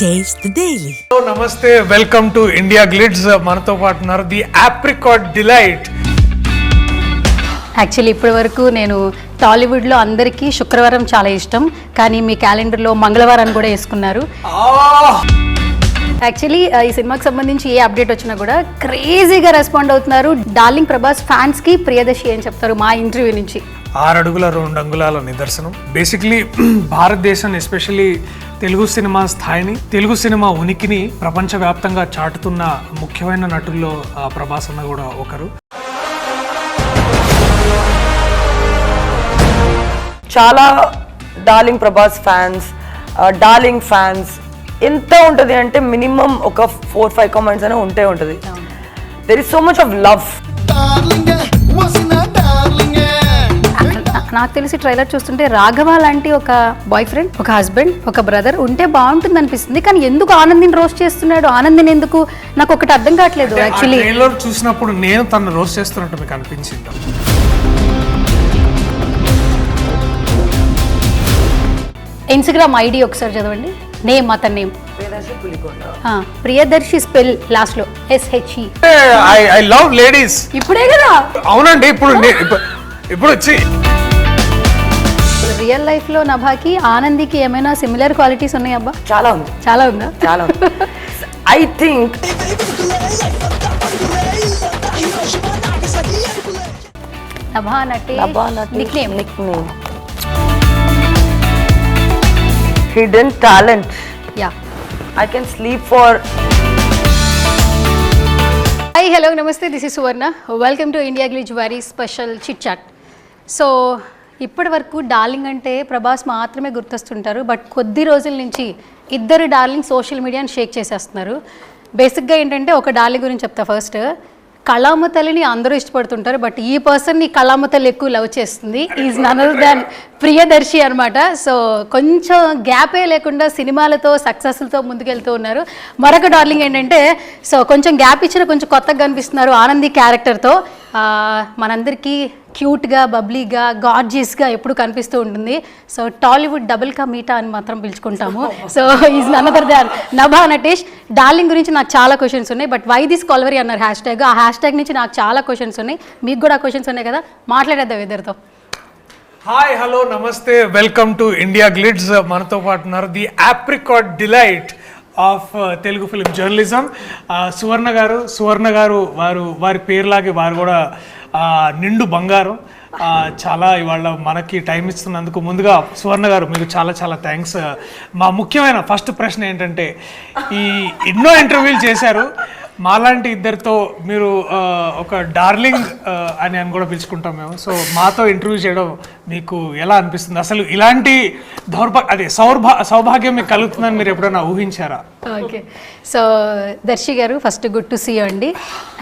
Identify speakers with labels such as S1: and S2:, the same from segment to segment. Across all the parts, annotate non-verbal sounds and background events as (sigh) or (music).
S1: The Daily.
S2: Hello నమస్తే welcome to India గ్లిడ్స్ మనతో పాటు ఉన్నారు ది ఆప్రికాట్ డిలైట్
S3: యాక్చువల్లీ ఇప్పటి వరకు నేను టాలీవుడ్లో అందరికీ శుక్రవారం చాలా ఇష్టం కానీ మీ క్యాలెండర్లో మంగళవారాన్ని కూడా వేసుకున్నారు. యాక్చువల్లీ ఈ సినిమాకి సంబంధించి ఏ అప్డేట్ వచ్చినా కూడా క్రేజీగా రెస్పాండ్ అవుతున్నారు. డార్లింగ్ ప్రభాస్ ఫ్యాన్స్కి ప్రియదర్శి ఏం చెప్తారు మా ఇంటర్వ్యూ నుంచి.
S2: ఆరు అడుగుల రెండు అంగుళాల నిదర్శనం. బేసిక్లీ భారతదేశం ఎస్పెషల్లీ తెలుగు సినిమా స్థాయిని తెలుగు సినిమా ఉనికిని ప్రపంచవ్యాప్తంగా చాటుతున్న ముఖ్యమైన నటుల్లో ఆ, ప్రభాస్ అన్న కూడా ఒకరు.
S4: చాలా darling Prabhas fans darling fans ఎంత ఉంటుంది అంటే మినిమం ఒక ఫోర్ ఫైవ్ కామెంట్స్ అయినా ఉంటే ఉంటుంది. There is so much of love
S3: నాకు తెలిసి ట్రైలర్ చూస్తుంటే రాఘవ లాంటి ఒక బాయ్ ఫ్రెండ్ ఒక హస్బెండ్ ఒక బ్రదర్ ఉంటే బాగుంటుంది అనిపిస్తుంది కానీ ఎందుకు ఆనందిని రోస్ట్ చేస్తున్నాడు? ఆనందిని ఎందుకు? నాకు ఒకటి అర్థం కావట్లేదు యాక్చువల్లీ
S2: ట్రైలర్ చూసినప్పుడు నేను తను రోస్ట్ చేస్తున్నట్టు మీకు అనిపించింది?
S3: ఇన్స్టాగ్రామ్ ఐడి ఒకసారి చదవండి. నేమ్ అతని నేమ్ ప్రియదర్శి స్పెల్ లాస్ట్లో S H E
S2: I I love ladies
S3: ఇప్పుడే కదా?
S2: అవునండి ఇప్పుడు- ఇప్పుడు వచ్చి
S3: రియల్ లైఫ్లో నభాకి ఆనందికి ఏమైనా సిమిలర్ క్వాలిటీస్ ఉన్నాయి అబ్బా?
S4: చాలా ఉంది.
S3: చాలా ఉందా?
S4: చాలా ఐ థింక్
S3: నభా నటి nickname
S4: nickname hidden talent
S3: yeah
S4: I can sleep for
S3: hi hello నమస్తే this is Suvarna welcome to India Glitz very special chit chat so ఇప్పటి వరకు డార్లింగ్ అంటే ప్రభాస్ మాత్రమే గుర్తొస్తుంటారు బట్ కొద్ది రోజుల నుంచి ఇద్దరు డార్లింగ్ సోషల్ మీడియాని షేక్ చేసేస్తున్నారు. బేసిక్గా ఏంటంటే ఒక డార్లింగ్ గురించి చెప్తా ఫస్ట్. కళామ తల్లిని అందరూ ఇష్టపడుతుంటారు బట్ ఈ పర్సన్ని కళామ తల్లి ఎక్కువ లవ్ చేస్తుంది. ఈజ్ నన్ దాన్ ప్రియదర్శి అనమాట సో కొంచెం గ్యాపే లేకుండా సినిమాలతో సక్సెస్లతో ముందుకెళ్తూ ఉన్నారు. మరొక డార్లింగ్ ఏంటంటే సో కొంచెం గ్యాప్ ఇచ్చిన కొంచెం కొత్తగా కనిపిస్తున్నారు ఆనంది క్యారెక్టర్తో. మనందరికీ క్యూట్గా బబ్లీగా గార్జియస్గా ఎప్పుడు కనిపిస్తూ ఉంటుంది. So Tollywood double ka meetha అని మాత్రం పిలుచుకుంటాము. So is another than Nabha Natesh. Darling గురించి నాకు చాలా క్వశ్చన్స్ ఉన్నాయి బట్ వై దిస్ కాల్వరీ అన్నారు హ్యాష్ ట్యాగ్ ఆ హ్యాష్ ట్యాగ్ నుంచి నాకు చాలా క్వశ్చన్స్ ఉన్నాయి. మీకు కూడా క్వశ్చన్స్ ఉన్నాయి కదా మాట్లాడేద్దాం ఇద్దరితో.
S2: హాయ్ హలో నమస్తే. Welcome to India Glitz. మనతో పాటు ఉన్నారు the apricot delight. Of Telugu film journalism Suvarna garu Suvarna garu వారు వారి పేరులాగే వారు కూడా నిండు బంగారం. చాలా ఇవాళ మనకి టైం ఇస్తున్నందుకు ముందుగా సువర్ణ గారు మీకు చాలా చాలా థ్యాంక్స్ uh, మా ముఖ్యమైన ఫస్ట్ ప్రశ్న ఏంటంటే ఈ ఎన్నో ఇంటర్వ్యూలు చేశారు. మాలాంటి ఇద్దరితో మీరు ఒక డార్లింగ్ అని అని కూడా పిలుచుకుంటాం మేము. సో మాతో ఇంటర్వ్యూ చేయడం మీకు ఎలా అనిపిస్తుంది? అసలు ఇలాంటి దౌర్భా అదే సౌర్భా సౌభాగ్యం మీకు కలుగుతుందని మీరు ఎప్పుడైనా ఊహించారా?
S3: Okay. So Darshi garu first good to see అండి.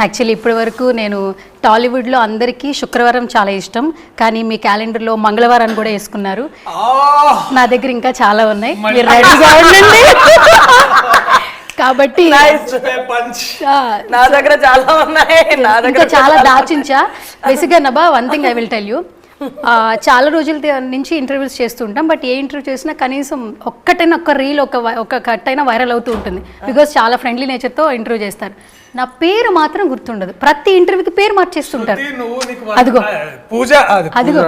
S3: యాక్చువల్లీ ఇప్పటి వరకు నేను టాలీవుడ్లో అందరికీ శుక్రవారం చాలా ఇష్టం. కానీ మీ క్యాలెండర్లో మంగళవారాన్ని కూడా వేసుకున్నారు. నా దగ్గర ఇంకా చాలా ఉన్నాయి. మీరు రెడీగా ఉండండి (laughs) కాబట్టి
S4: నా దగ్గర చాలా ఉన్నాయి. నా దగ్గర
S3: చాలా దాచించా. బేసిక్గా Nabha one thing I will tell you చాలా రోజుల నుంచి ఇంటర్వ్యూస్ చేస్తుంటాం బట్ ఏ ఇంటర్వ్యూ చేసినా కనీసం ఒక్కటైనా ఒక్క రీల్ ఒక ఒక కట్ అయినా వైరల్ అవుతూ ఉంటుంది. బికాస్ చాలా ఫ్రెండ్లీ నేచర్తో ఇంటర్వ్యూ చేస్తారు. నా పేరు మాత్రం గుర్తుండదు. ప్రతి ఇంటర్వ్యూకి పేరు మార్చేస్తుంటారు. అదిగో.
S2: పూజ అది
S3: అదిగో.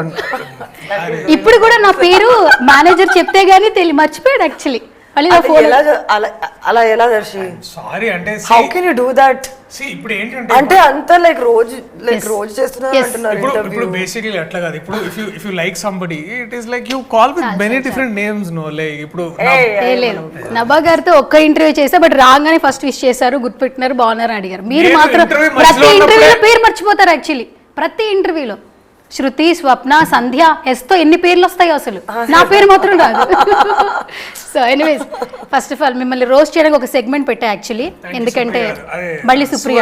S3: ఇప్పుడు కూడా నా పేరు మేనేజర్ చెప్తే గానీ తెలియ మర్చిపోయాడు యాక్చువల్లీ మళ్ళీ నా
S4: అది
S3: ఫోన్
S4: ఎలా జ- అలా అలా ఎలా దర్శి?
S2: సారీ అంటే
S4: how can you do that
S2: see, ఇప్పుడు ఏంటంటే
S4: అంటే అంత లైక్ రోజు లైక్. రోజు చేస్తున్నారు
S3: Yes.
S4: అంటున్నారు
S2: ఇప్పుడు
S4: ఇంటర్వ్యూ
S2: ఇప్పుడు బేసికలీ అట్లా కాదు. ఇప్పుడు if you if you like somebody it is like you call with many different names no like ఇప్పుడు నా-
S3: ఏ లేదు. నభా గారితో ఒక్క ఇంటర్వ్యూ చేసా బట్ రాగానే ఫస్ట్ విష్ చేశారు గుర్తుపెట్టినారు బాగున్నారు అని అడిగారు. మీరు
S2: నేను
S3: మాత్రం
S2: interview
S3: ప్రతి
S2: మధ్యలో
S3: ఇంటర్వ్యూలో
S2: ఉన్నప్పుడే-
S3: పేరు మర్చిపోతారు యాక్చువల్లీ ప్రతి ఇంటర్వ్యూలో శృతి స్వప్న సంధ్య ఎస్తో ఎన్ని పేర్లు వస్తాయో అసలు నా పేరు (laughs) మాత్రం రాదు. So anyways first of all మిమ్మల్ని రోస్ట్ చేయడానికి ఒక సెగ్మెంట్ పెట్టా యాక్చువల్లీ ఎందుకంటే మళ్ళీ Supriya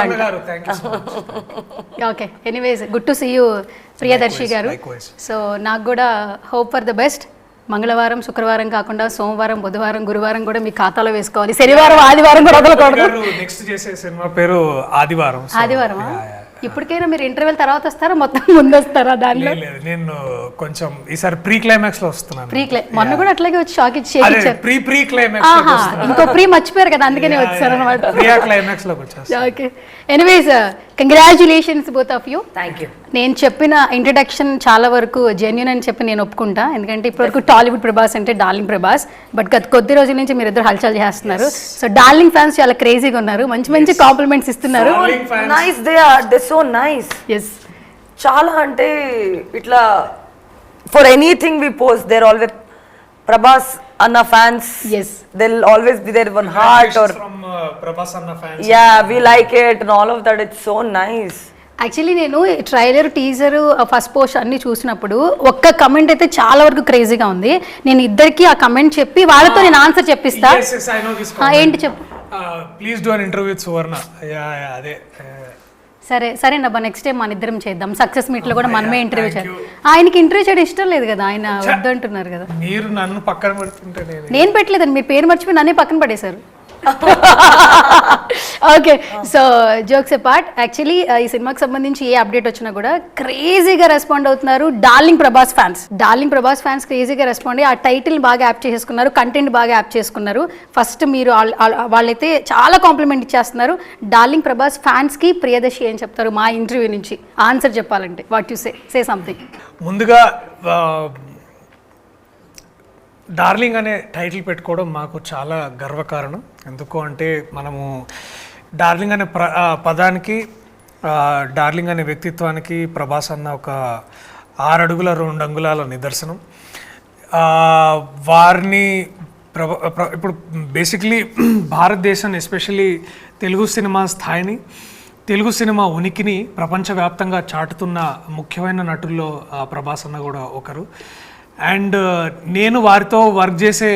S3: okay anyways good to see you Priyadarshi garu. So (laughs) నాకు కూడా హోప్ ఫర్ ద బెస్ట్ మంగళవారం శుక్రవారం కాకుండా సోమవారం బుధవారం గురువారం కూడా మీ ఖాతాలో వేసుకోవాలి. శనివారం ఆదివారం కూడా వదలకూడదు.
S2: నెక్స్ట్ చేసే సినిమా పేరు ఆదివారం. Yeah.
S3: ఇప్పటికైనా మీరు ఇంటర్వెల్ తర్వాత వస్తారా? మొత్తం ముందు వస్తారా దానిలో?
S2: లేదు, నేను కొంచెం ఈసారి ప్రీ క్లైమాక్స్లో వస్తున్నాను.
S3: ప్రీ క్లై మొన్న కూడా అట్లాగే వచ్చి షాక్ ఇచ్చి
S2: ప్రీ ప్రీ క్లైమాక్స్
S3: ఇంకో ప్రీ మర్చిపోయారు కదా అందుకనే వచ్చారు అనమాట
S2: ప్రియా క్లైమాక్స్లోకి వచ్చేస్తాను
S3: okay anyways congratulations both of you
S4: thank you
S3: నేను చెప్పిన ఇంట్రడక్షన్ చాలా వరకు జెన్యున్ అని చెప్పి నేను ఒప్పుకుంటా. ఎందుకంటే ఇప్పటివరకు టాలీవుడ్ ప్రభాస్ అంటే డార్లింగ్ ప్రభాస్. బట్ గత కొద్ది రోజుల నుంచి మీరు ఇద్దరు హల్చల్ చేస్తున్నారు. సో డార్లింగ్ ఫ్యాన్స్ చాలా క్రేజీగా ఉన్నారు. మంచి మంచి కాంప్లిమెంట్స్ ఇస్తున్నారు.
S4: Nice they are they so nice
S3: yes
S4: చాలా అంటే ఇట్లా for anything we post there always Prabhas అన్న fans
S3: Yes.
S4: Dil always be there one heart are
S2: Prabhas అన్న fans
S4: yeah we like it and all of that it's so nice
S3: actually నేను trailer teaser first post అన్ని చూసినప్పుడు ఒక్క comment అయితే చాలా వరకు క్రేజీగా ఉంది. నేను ఇద్దరికి ఆ కమెంట్ చెప్పి వాళ్ళతో నేను ఆన్సర్ చెప్పిస్తా.
S2: Yes, yes, I know this
S3: ఆ, ఏంటి చెప్పు?
S2: Please do an interview with Suvarna అదే.
S3: సరే సరే నబ్బా నెక్స్ట్ టైం మన ఇద్దరం చేద్దాం. సక్సెస్ మీట్లో కూడా మనమే ఇంటర్వ్యూ చేద్దాం ఆయనకి ఇంటర్వ్యూ చేయడం ఇష్టం లేదు కదా ఆయన వద్దంటున్నారు కదా.
S2: మీరు నన్ను పక్కన పెడుతుంటే నేను
S3: నేను పెట్టలేదండి మీరు పేరు మర్చిపోయి నన్నే పక్కన పడేశారు. Okay so jokes part actually ఈ సినిమాకి సంబంధించి ఏ అప్డేట్ వచ్చినా కూడా క్రేజీగా రెస్పాండ్ అవుతున్నారు darling Prabhas fans darling Prabhas fans క్రేజీగా రెస్పాండ్ అయ్యి ఆ టైటిల్ బాగా యాప్ చేసుకున్నారు కంటెంట్ బాగా యాప్ చేసుకున్నారు. ఫస్ట్ మీరు వాళ్ళైతే చాలా కాంప్లిమెంట్ ఇచ్చేస్తున్నారు. డార్లింగ్ ప్రభాస్ ఫ్యాన్స్కి ప్రియదర్శి ఏం చెప్తారు మా ఇంటర్వ్యూ నుంచి? ఆన్సర్ చెప్పాలంటే what you say say something
S2: ముందుగా డార్లింగ్ అనే టైటిల్ పెట్టుకోవడం మాకు చాలా గర్వకారణం. ఎందుకు అంటే మనము డార్లింగ్ అనే ప్ర పదానికి డార్లింగ్ అనే వ్యక్తిత్వానికి ప్రభాస్ అన్న ఒక ఆరు అడుగుల రెండు అంగుళాల నిదర్శనం. వారిని ప్రభ ఇప్పుడు బేసిక్లీ (clears throat) భారతదేశం ఎస్పెషల్లీ తెలుగు సినిమా స్థాయిని తెలుగు సినిమా ఉనికిని ప్రపంచవ్యాప్తంగా చాటుతున్న ముఖ్యమైన నటుల్లో ప్రభాస్ అన్న కూడా ఒకరు. అండ్ నేను వారితో వర్క్ చేసే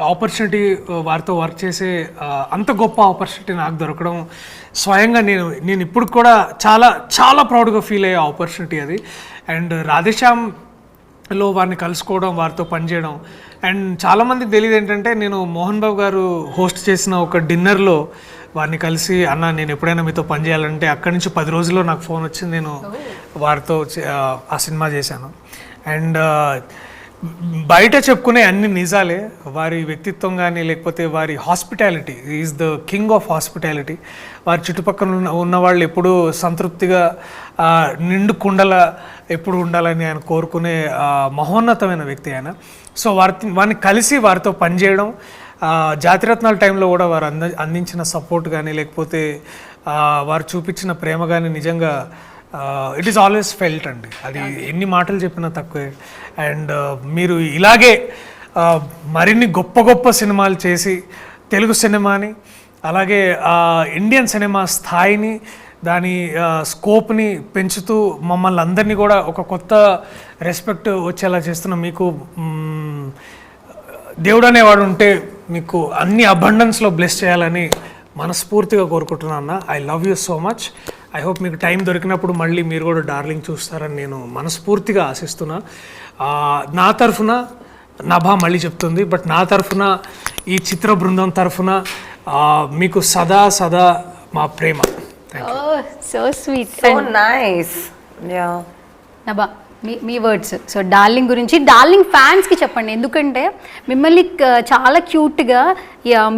S2: ఆపర్చునిటీ వారితో వర్క్ చేసే అంత గొప్ప ఆపర్చునిటీ నాకు దొరకడం స్వయంగా నేను నేను ఇప్పుడు కూడా చాలా చాలా ప్రౌడ్గా ఫీల్ అయ్యే ఆపర్చునిటీ అది. అండ్ రాధేశ్యామ్లో వారిని కలుసుకోవడం వారితో పనిచేయడం అండ్ చాలామందికి తెలియదు ఏంటంటే నేను మోహన్ బాబు గారు హోస్ట్ చేసిన ఒక డిన్నర్లో వారిని కలిసి అన్న నేను ఎప్పుడైనా మీతో పనిచేయాలంటే అక్కడి నుంచి పది రోజుల్లో నాకు ఫోన్ వచ్చింది నేను వారితో ఆ సినిమా చేశాను. అండ్ బయట చెప్పుకునే అన్ని నిజాలే. వారి వ్యక్తిత్వం కానీ లేకపోతే వారి hospitality is the king of hospitality వారి చుట్టుపక్కల ఉన్న ఉన్న వాళ్ళు ఎప్పుడూ సంతృప్తిగా నిండు కుండల ఎప్పుడు ఉండాలని ఆయన కోరుకునే మహోన్నతమైన వ్యక్తి ఆయన. సో వారి వారిని కలిసి వారితో పనిచేయడం జాతిరత్నాల టైంలో కూడా వారు అంద అందించిన సపోర్ట్ కానీ లేకపోతే వారు చూపించిన ప్రేమ కానీ నిజంగా ఇట్ ఈస్ ఆల్వేస్ ఫెల్ట్ అండి. అది ఎన్ని మాటలు చెప్పినా తక్కువే. అండ్ మీరు ఇలాగే మరిన్ని గొప్ప గొప్ప సినిమాలు చేసి తెలుగు సినిమాని అలాగే ఇండియన్ సినిమా స్థాయిని దాని స్కోప్ని పెంచుతూ మమ్మల్ని అందరినీ కూడా ఒక కొత్త రెస్పెక్ట్ వచ్చేలా చేస్తున్న మీకు దేవుడు అనేవాడు ఉంటే మీకు అన్ని అబండన్స్లో బ్లెస్ చేయాలని మనస్ఫూర్తిగా కోరుకుంటున్నాను అన్న. I love you so much I hope మీకు టైం దొరికినప్పుడు మళ్ళీ మీరు కూడా డార్లింగ్ చూస్తారని నేను మనస్ఫూర్తిగా ఆశిస్తున్నా. ఆ, నా తరఫున నభా మళ్ళీ చెప్తుంది బట్ నా తరఫున ఈ చిత్ర బృందం తరఫున ఆ, మీకు సదా సదా మా ప్రేమ.
S3: ఓ so sweet
S4: so nice yeah
S3: Nabha మీ మీ వర్డ్స్ సో డార్లింగ్ గురించి డార్లింగ్ ఫ్యాన్స్కి చెప్పండి. ఎందుకంటే మిమ్మల్ని చాలా క్యూట్గా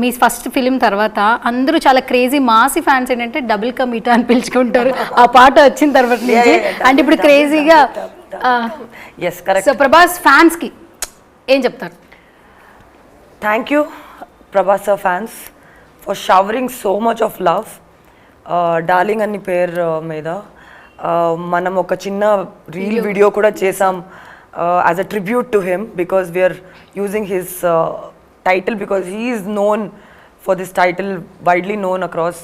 S3: మీ ఫస్ట్ ఫిలిం తర్వాత అందరూ చాలా క్రేజీ మాసి ఫ్యాన్స్ ఏంటంటే డబుల్ కమీటా అని పిలుచుకుంటారు. ఆ పాట వచ్చిన తర్వాత నుంచి. అంటే ఇప్పుడు క్రేజీగా సో ప్రభాస్ ఫ్యాన్స్కి ఏం చెప్తారు?
S4: Thank you Prabhas sir fans for showering so much of love darling అన్ని పేరు మీద మనం ఒక చిన్న రీల్ వీడియో కూడా చేసాం as a tribute to him because we're using his title because he is known for this title widely known across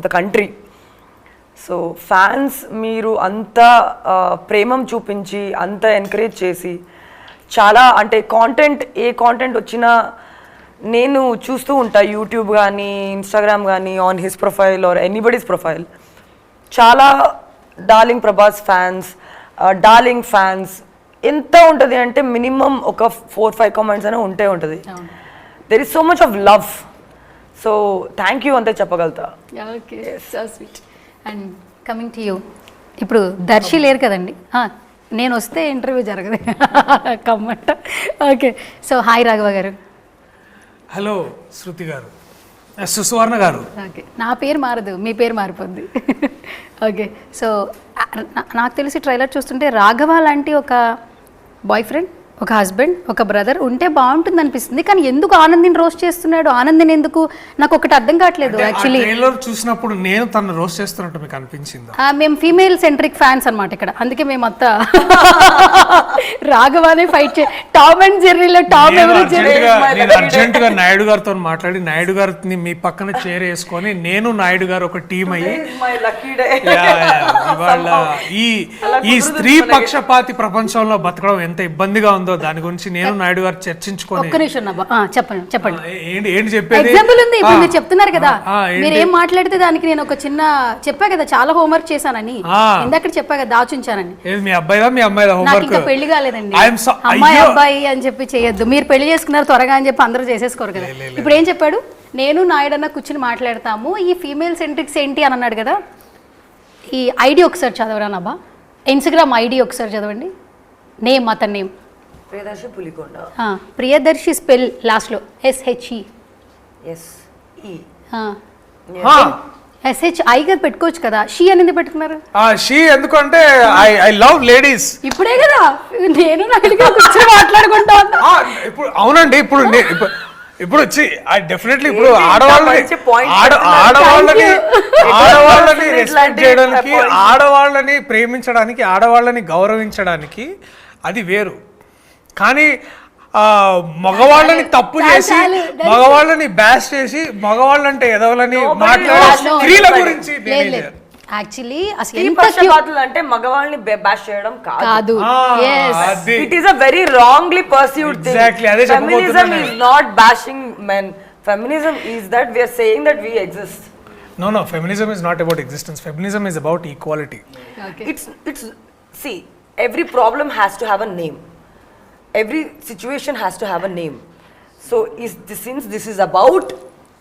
S4: the country so fans మీరు అంత ప్రేమం చూపించి అంత ఎంకరేజ్ చేసి చాలా అంటే కాంటెంట్ ఏ కాంటెంట్ వచ్చినా నేను చూస్తూ ఉంటా యూట్యూబ్ కానీ ఇన్స్టాగ్రామ్ కానీ on his profile or anybody's profile చాలా darling Prabhas fans darling fans ఎంత ఉంటుంది అంటే మినిమం ఒక ఫోర్ ఫైవ్ కామెంట్స్ అయినా ఉంటే ఉంటుంది. There is so much of love so thank you అంతే చెప్పగలుగుతా.
S3: Okay so sweet and coming to you ఇప్పుడు దర్శి లేరు కదండి. నేను వస్తే ఇంటర్వ్యూ జరగదు. కమ్మట. Okay so hi Raghava garu.
S2: Hello Shruti గారు. సువర్ణ గారు.
S3: ఓకే. నా పేరు మారదు మీ పేరు మారిపోద్ది. ఓకే. సో నాకు తెలిసి ట్రైలర్ చూస్తుంటే రాఘవ లాంటి ఒక బాయ్ ఫ్రెండ్ ఒక హస్బెండ్ ఒక బ్రదర్ ఉంటే బాగుంటుంది అనిపిస్తుంది కానీ ఎందుకు ఆనందిని రోస్ట్ చేస్తున్నాడు? ఆనందిని ఎందుకు? నాకు ఒకటి అర్థం కావట్లేదు యాక్చువల్లీ
S2: ట్రైలర్ చూసినప్పుడు నేను తను రోస్ట్ చేస్తున్నట్టు మీకు అనిపించిందా?
S3: మేము ఫీమేల్ సెంట్రిక్ ఫ్యాన్స్ అన్నమాట ఇక్కడ. అందుకే మేము అంతా రాఘవానే ఫైట్ చే టామ్ అండ్ జెర్రీలో టామ్ ఎవరు
S2: అర్జెంట్గా నేను అర్జెంట్గా నాయుడు గారితో మాట్లాడి నాయుడు గారిని మీ పక్కన చేర్ వేసుకొని నేను నాయుడు గారు ఒక టీం అయ్యి
S4: my lucky day
S2: yeah, yeah, ఇవాళ (laughs) ఈ ఈ స్త్రీ పక్షపాతి ప్రపంచంలో బతకడం ఎంత ఇబ్బందిగా ఉందో దాని గురించి నేను నాయుడు గారు చర్చించుకొని
S3: ఒక్క నిమిషం చెప్పండి చెప్పండి.
S2: ఏంటి ఏంటి చెప్పేది?
S3: ఎగ్జాంపుల్ ఉంది. ఇప్పుడు మీరు చెప్తున్నారు కదా? మీరు ఏం మాట్లాడితే దానికి నేను ఒక చిన్న చెప్పా కదా చాలా హోంవర్క్ చేశానని. ఇందాక చెప్పా కదా దాచుంచానని.
S2: మీ అబ్బాయిదా మీ అమ్మాయిదా హోంవర్క్
S3: ఇంకా పెళ్ళి కాలేదండి. అమ్మాయి అబ్బాయి అని చెప్పి చేయొద్దు. మీరు పెళ్ళి చేసుకున్నారు త్వరగా అని చెప్పి అందరూ చేసేసుకోరు కదా. ఇప్పుడు ఏం చెప్పాడు? నేను నాయుడన్న కూర్చుని మాట్లాడతాము. ఈ ఫీమేల్ సెంట్రిక్స్ ఏంటి అని అన్నాడు కదా. ఈ ఐడి ఒకసారి చదవరా నబ్బా ఇన్స్టాగ్రామ్ ఐడి ఒకసారి చదవండి. నేమ్ అతని నేమ్
S4: ప్రియదర్శి పులికొండ.
S3: ఆ, ప్రియదర్శి స్పెల్ లాస్ట్లో. ఎస్హెచ్ఈ
S4: ఎస్ ఈ
S3: ఎస్హెచ్ ఐగా పెట్టుకోవచ్చు కదా. షీ అనేది పెట్టుకున్నారు?
S2: ఆ షీ ఎందుకంటే ఐ ఐ లవ్ లేడీస్.
S3: ఇప్పుడే కదా. నేను కూర్చొని మాట్లాడుకుంటా.
S2: ఇప్పుడు అవునండి ఇప్పుడు ఇప్పుడు- వచ్చి డెఫినెట్లీ ఇప్పుడు ఆడవాళ్ళని. ఆడవాళ్ళని ఆడవాళ్ళని. రెస్పెక్ట్ చేయడానికి. ఆడవాళ్ళని ప్రేమించడానికి ఆడవాళ్ళని గౌరవించడానికి అది వేరు. కానీ మగవాళ్ళని తప్పు చేసి. మగవాళ్ళని బ్యాష్ చేసి ఎదవలని మాట్లాడే
S4: has no
S2: స్త్రీల. గురించి
S3: యాక్చువల్లీ అసలు ఎంత
S4: అంటే మగవాళ్ళని బ్యాష్ చేయడం కాదు. It is a very wrongly perceived thing feminism not bashing men feminism is that we're saying that we exist
S2: No, no, feminism is not about existence. Feminism is about equality.
S3: Okay.
S4: it's it's see every problem has to have a name. Every situation has to have a name. So is this since this is about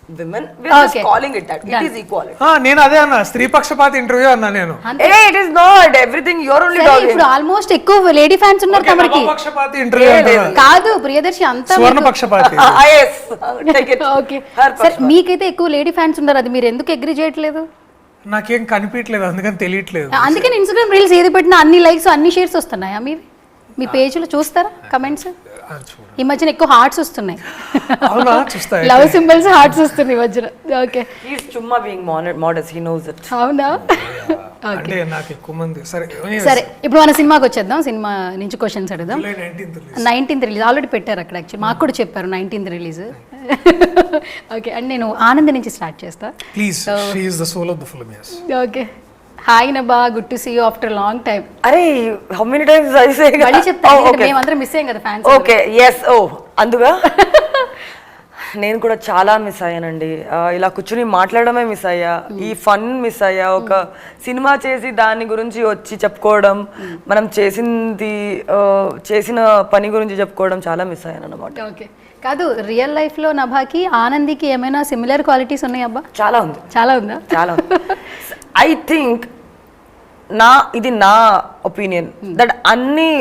S4: women we're
S3: Okay.
S4: just calling it that.
S3: Done.
S4: it is equality.
S2: ఆ, నేను అదే అన్నా. స్త్రీ పక్షపాతి interview అన్నా నేను.
S3: అంతే.
S4: hey it is not. Everything you're only
S3: సరే
S4: talking.
S3: ఇప్పుడు ఆల్మోస్ట్ ఎక్కువ లేడీ ఫ్యాన్స్ ఉన్నారు తమరికి.
S2: నవపక్షపాతి ఇంటర్వ్యూ.
S3: కాదు ప్రియదర్శి అంతా
S2: స్వర్ణ పక్షపాతి. (laughs)
S4: Ah, yes. Take it.
S3: Okay
S4: Her
S3: సరే. మీకైతే ఎక్కువ లేడీ ఫ్యాన్స్ ఉన్నారు. అది మీరు ఎందుకు అగ్రి చేయట్లేదు?
S2: నాకేం కనిపించలేదు అందుకని తెలియట్లేదు.
S3: అందుకని ఇన్స్టాగ్రామ్ రీల్స్ ఏది పెట్టినా అన్ని లైక్స్ అన్ని షేర్స్ వస్తున్నాయా మీవి? మీ పేజ్లో చూస్తారా కమెంట్స్. ఈ మధ్యన ఎక్కువ హార్ట్స్ వస్తున్నాయి. లవ్ సింబల్స్ హార్ట్స్ వస్తున్నాయి మధ్యన. Okay
S4: being mon- modest he knows it.
S3: అవునా?
S2: అంటే నాకు ఎక్కువ మంది సరే
S3: సరే ఇప్పుడు మన సినిమాకి వచ్చేద్దాం. సినిమా నుంచి క్వశ్చన్స్ అడుగుదాం.
S2: July 19th release.
S3: Nineteenth release already పెట్టారు అక్కడ యాక్చువల్ మాకు కూడా చెప్పారు నైన్టీన్త్ రిలీజ్ ఓకే అండ్ నేను ఆనంద్ నుంచి స్టార్ట్ చేస్తా.
S2: Please she the soul of the film
S3: okay hi Nabha good to see you after long time
S4: అరే how many times I say
S3: మళ్ళీ చెప్తాను
S4: oh,
S3: మేమందరం మిస్ అయ్యాం కదా ఫ్యాన్స్
S4: ఓకే ఎస్ ఓ అందుగా? (laughs) నేను కూడా చాలా మిస్ అయ్యానండి. ఇలా కూర్చుని మాట్లాడడమే మిస్ అయ్యా. ఈ ఫన్ మిస్ అయ్యా. ఒక సినిమా చేసి దాని గురించి వచ్చి చెప్పుకోవడం మనం చేసింది చేసిన పని గురించి చెప్పుకోవడం చాలా మిస్ అయ్యాను అనమాట
S3: ఓకే కాదు రియల్ లైఫ్లో నభాకి ఆనందికి ఏమైనా సిమిలర్ క్వాలిటీస్ ఉన్నాయి అబ్బా
S4: చాలా ఉంది.
S3: చాలా ఉందా?
S4: చాలా (laughs) ఐ థింక్ నా ఇది నా ఒపీనియన్ దట్ అన్ని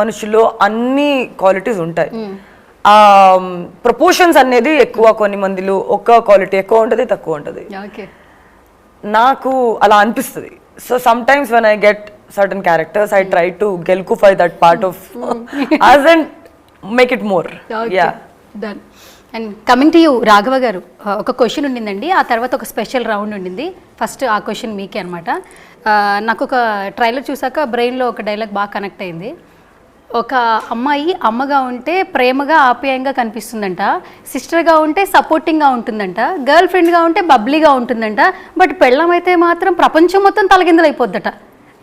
S4: మనుషుల్లో అన్ని క్వాలిటీస్ ఉంటాయి. ప్రపోర్షన్స్ అనేది ఎక్కువ కొన్ని మందిలో ఒక క్వాలిటీ ఎక్కువ ఉంటుంది తక్కువ ఉంటుంది. నాకు అలా అనిపిస్తుంది. So sometimes when I get certain characters I try to గెల్కుఫై that part of us and make it more yeah
S3: done and coming to you Raghava garu uh, ఒక క్వశ్చన్ ఉండిందండి. ఆ తర్వాత ఒక స్పెషల్ రౌండ్ ఉండింది. ఫస్ట్ ఆ question మీకే అనమాట uh, నాకు ఒక ట్రైలర్ చూసాక బ్రెయిన్లో ఒక డైలాగ్ బాగా కనెక్ట్ అయింది. ఒక అమ్మాయి అమ్మగా ఉంటే ప్రేమగా ఆప్యాయంగా కనిపిస్తుందంట. సిస్టర్గా ఉంటే సపోర్టింగ్గా ఉంటుందంట. గర్ల్ ఫ్రెండ్గా ఉంటే బబ్లీగా ఉంటుందంట. బట్ పెళ్ళం అయితే మాత్రం ప్రపంచం మొత్తం తలగిందలైపోద్దట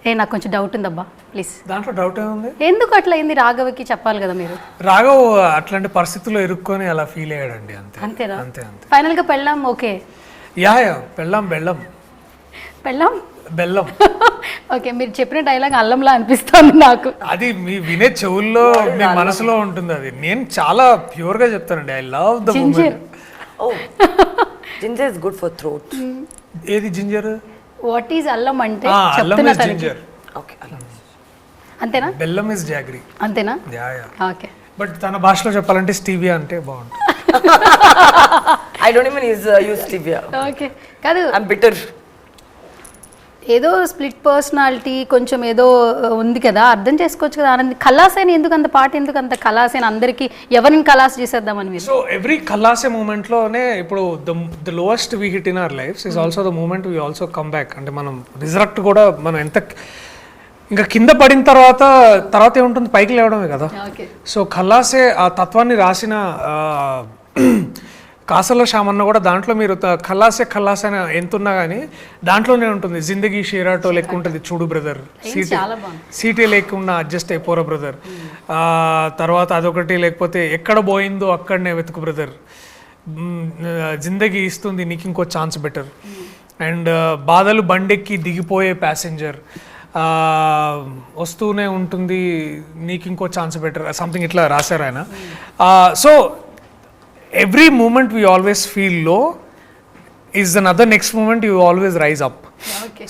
S3: ఏ నాకు కొంచెం డౌట్ ఉందబ్బా. ప్లీజ్
S2: దాంట్లో డౌట్ ఏముంది?
S3: ఎందుకు అట్లా అయింది? రాఘవకి చెప్పాలి కదా మీరు.
S2: రాఘవ్ అట్లాంటి పరిస్థితుల్లో ఇరుక్కొని అలా ఫీల్ అయ్యాడండి అంతే.
S3: అంతేనా?
S2: అంతే అంతే.
S3: ఫైనల్గా పెళ్ళాం ఓకే.
S2: యా యా బెల్లం బెల్లం.
S3: పెళ్ళాం?
S2: బెల్లం. (laughs)
S3: ఓకే మీరు చెప్పిన డైలాగ్ అల్లంలా అనిపిస్తుంది నాకు.
S2: అది మీ వినే చెవుల్లో మీ మనసులో ఉంటుంది అది. నేను చాలా ప్యూర్గా చెప్తానండి I love the
S3: ginger
S4: ginger is good for throat
S2: ఏది జింజర్
S3: వాట్ ఈజ్ అల్లం అంటే
S2: అల్లం
S3: చెప్తున్నా
S2: ఇస్
S3: తనకి.
S2: జింజర్
S4: ఓకే అలా
S3: అంతేనా?
S2: బెల్లం ఇస్ జాగ్రీ
S3: అంతేనా?
S2: Yeah yeah.
S3: ఓకే.
S2: బట్ తన భాషలో చెప్పాలంటే స్టీవియా అంటే బాగుంటుంది.
S4: I don't even use use stevia
S3: okay. కాదు.
S4: ఐమ్ బిటర్
S3: ఏదో స్ప్లిట్ పర్సనాలిటీ కొంచెం ఏదో ఉంది కదా అర్థం చేసుకోవచ్చు కదా ఆనంద్. కళాసేన ఎందుకు అంత పాట ఎందుకు అంత కళాసేన? అందరికి ఎవరిని కళాస్ చేసేద్దామని మీరు?
S2: సో ఎవ్రీ కల్లాసే మూమెంట్లోనే ఇప్పుడు the the lowest we hit in our life is also the moment we also come back అంటే మనం రిజరక్ట్ కూడా మనం ఎంత ఇంకా కింద పడిన తర్వాత తర్వాత ఏముంటుంది? పైకి లేవడమే కదా. సో ఖల్లాసే ఆ తత్వాన్ని రాసిన కాసల శ్యామన్న కూడా దాంట్లో మీరు ఖల్లాసే ఖల్లాసే అని ఎంత ఉన్నా కానీ దాంట్లోనే ఉంటుంది. జిందగీ షేరాటో లెక్క ఉంటుంది చూడు బ్రదర్. సీటీ. సీటీ లేకుండా అడ్జస్ట్ అయిపోరా బ్రదర్. తర్వాత అదొకటి లేకపోతే ఎక్కడ పోయిందో అక్కడనే వెతుకు బ్రదర్. జిందగీ ఇస్తుంది నీకు ఇంకో ఛాన్స్ బెటర్. అండ్ బాధలు బండెక్కి దిగిపోయే ప్యాసింజర్. వస్తూనే ఉంటుంది నీకు ఇంకో ఛాన్స్ బెటర్. సంథింగ్ ఇట్లా రాశారు ఆయన. So every moment we always feel low is another next moment you always rise up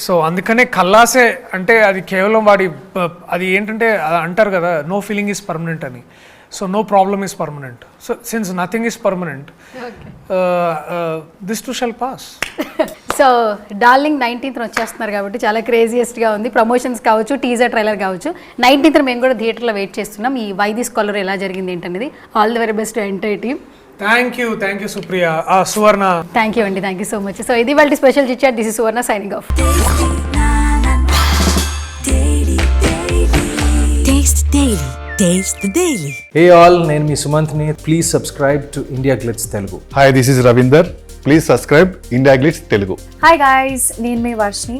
S2: so అందుకనే కల్లాసే అంటే అది కేవలం వాడి అది ఏంటంటే అంటారు కదా నో ఫీలింగ్ ఈజ్ పర్మనెంట్ అని. So no problem is permanent so since nothing is permanent this too shall pass
S3: so darling nineteenth వచ్చేస్తున్నారు కాబట్టి చాలా క్రేజియస్ట్గా ఉంది. ప్రమోషన్స్ కావచ్చు టీజర్ ట్రైలర్ కావచ్చు. నైన్టీన్త్ మేము కూడా థియేటర్లో వెయిట్ చేస్తున్నాం. ఈ వైది స్కాలర్ ఎలా జరిగింది ఏంటనేది. All the very best entire team
S2: thank you thank you Supriya Suvarna
S3: thank you అండి thank you so much so ఇది వాళ్ళ special chitchat this is Suvarna signing off
S1: Taste Daily. Taste the Daily.
S5: All నేను మీ సుమంత్ని. Please subscribe to India Glitz Telugu
S6: hi this is Ravinder please subscribe India Glitz Telugu
S7: hi guys నేను మీ Varshini